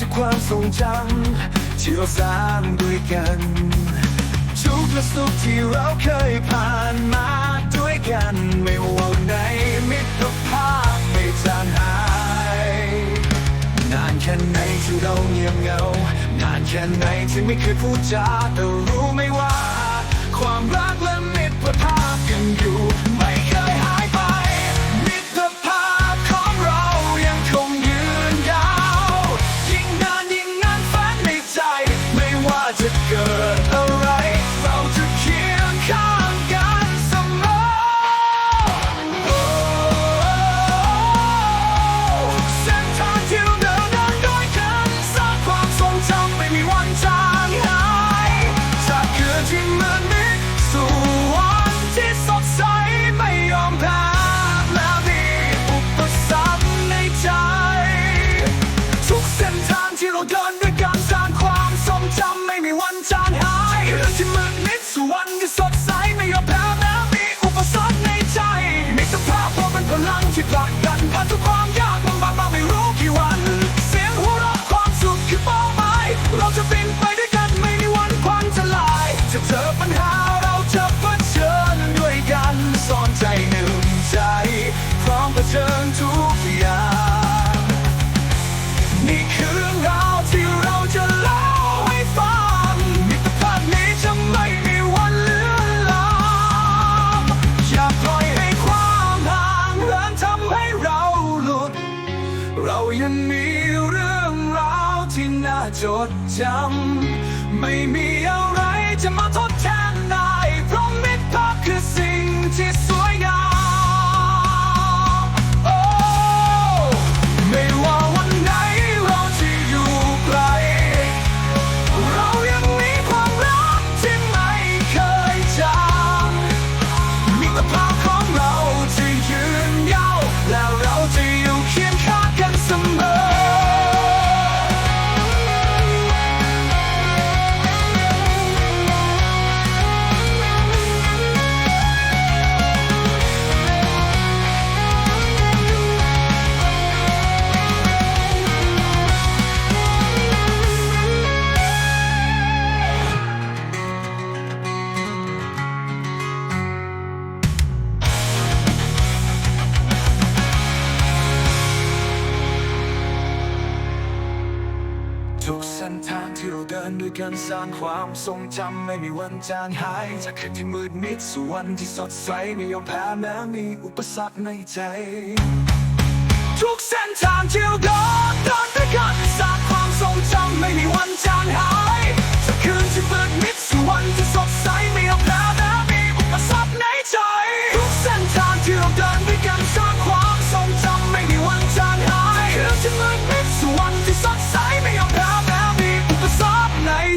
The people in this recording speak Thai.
ทุกความทรงจำที่เราสร้างด้วยกันทุกและสุขที่เราเคยผ่านมาด้วยกัน ไม่ว่าในมิตรภาพไม่จางหาย นานแค่ไหนที่เราเงียบเงา นานแค่ไหนที่ไม่เคยพูดจาแต่รู้ไม่ว่า ความรักและมิตรภาพ gone. ที่น่าจดจำไม่มีอะไรจะมาทด ทุกเส้นทางที่เราเดินด้วยกันสร้างความทรงจำไม่มีวันจางหาย จากคืนที่มืดมิดสู่วันที่สดใสไม่ยอมแพ้แม้มีอุปสรรคในใจ ทุกเส้นทางที่เราเดินเดินด้วยกันสร้าง